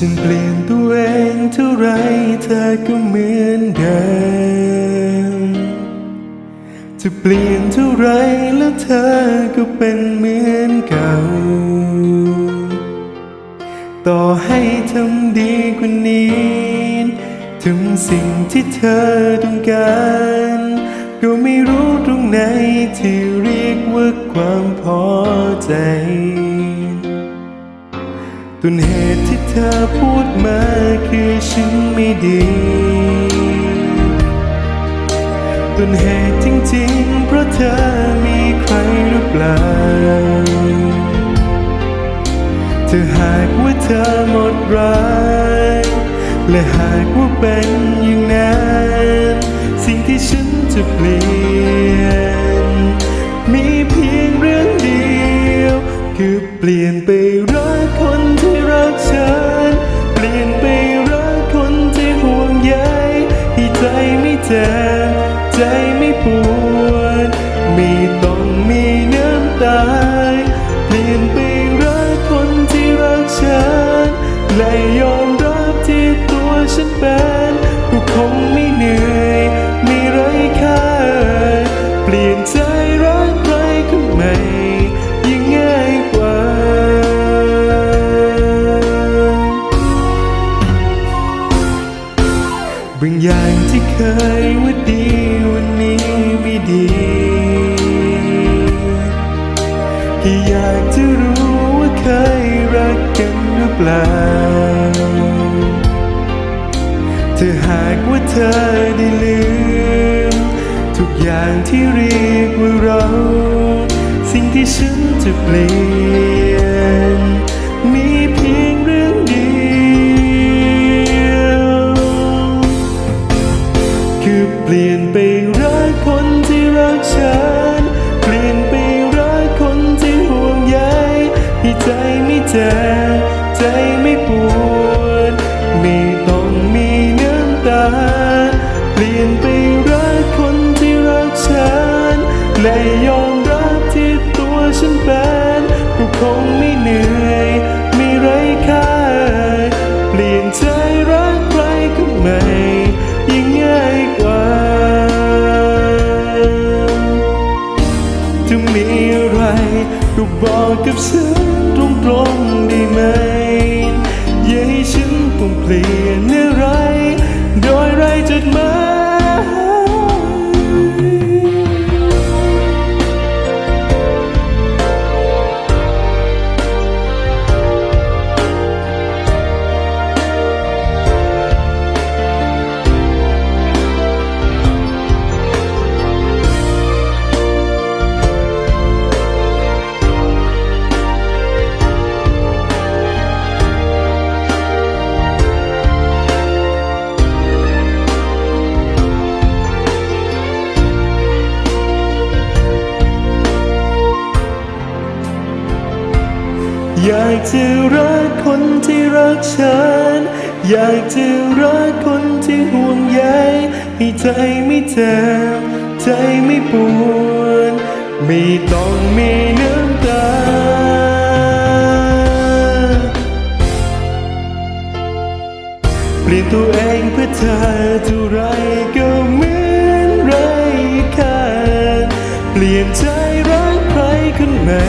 ฉันเปลี่ยนตัวเองเท่าไรเธอก็เหมือนเดิม จะเปลี่ยนเท่าไรแล้วเธอก็เป็นเหมือนเก่า ต่อให้ทำดีกว่านี้ทำสิ่งที่เธอต้องการ ก็ไม่รู้ตรงไหนที่เรียกว่าความพอใจ ต้นเหตุที่เธอพูดมาคือฉันไม่ดีต้นเหตุจริงๆ เพราะเธอมีใครหรือเปล่าถ้าหากว่าเธอหมดรักและหากว่าเป็นอย่างนั้น สิ่งที่ฉันจะเปลี่ยนมี เปลี่ยนไปรักคนที่รักฉัน เปลี่ยนไปรักคนที่ห่วงใยให้ใจไม่เจ็บใจไม่ปวด บางอย่างที่เคยว่าดีวันนี้ไม่ดีแค่อยากจะรู้ว่าเคยรักกันหรือเปล่าถ้าหากว่าเธอได้ลืม ทุกอย่างที่เรียกว่าเรา สิ่งที่ฉันจะเปลี่ยน มีอะไรก็บอกกับฉันตรงๆได้ไหม อยากจะรักคนที่รักฉัน อยากจะรักคนที่ห่วงใยให้ใจไม่เจ็บใจไม่ปวดไม่ต้องมีน้ำตาเปลี่ยนตัวเองเพื่อเธอเท่าไรก็เหมือนไรค่าเปลี่ยนใจรักใครคนใหม่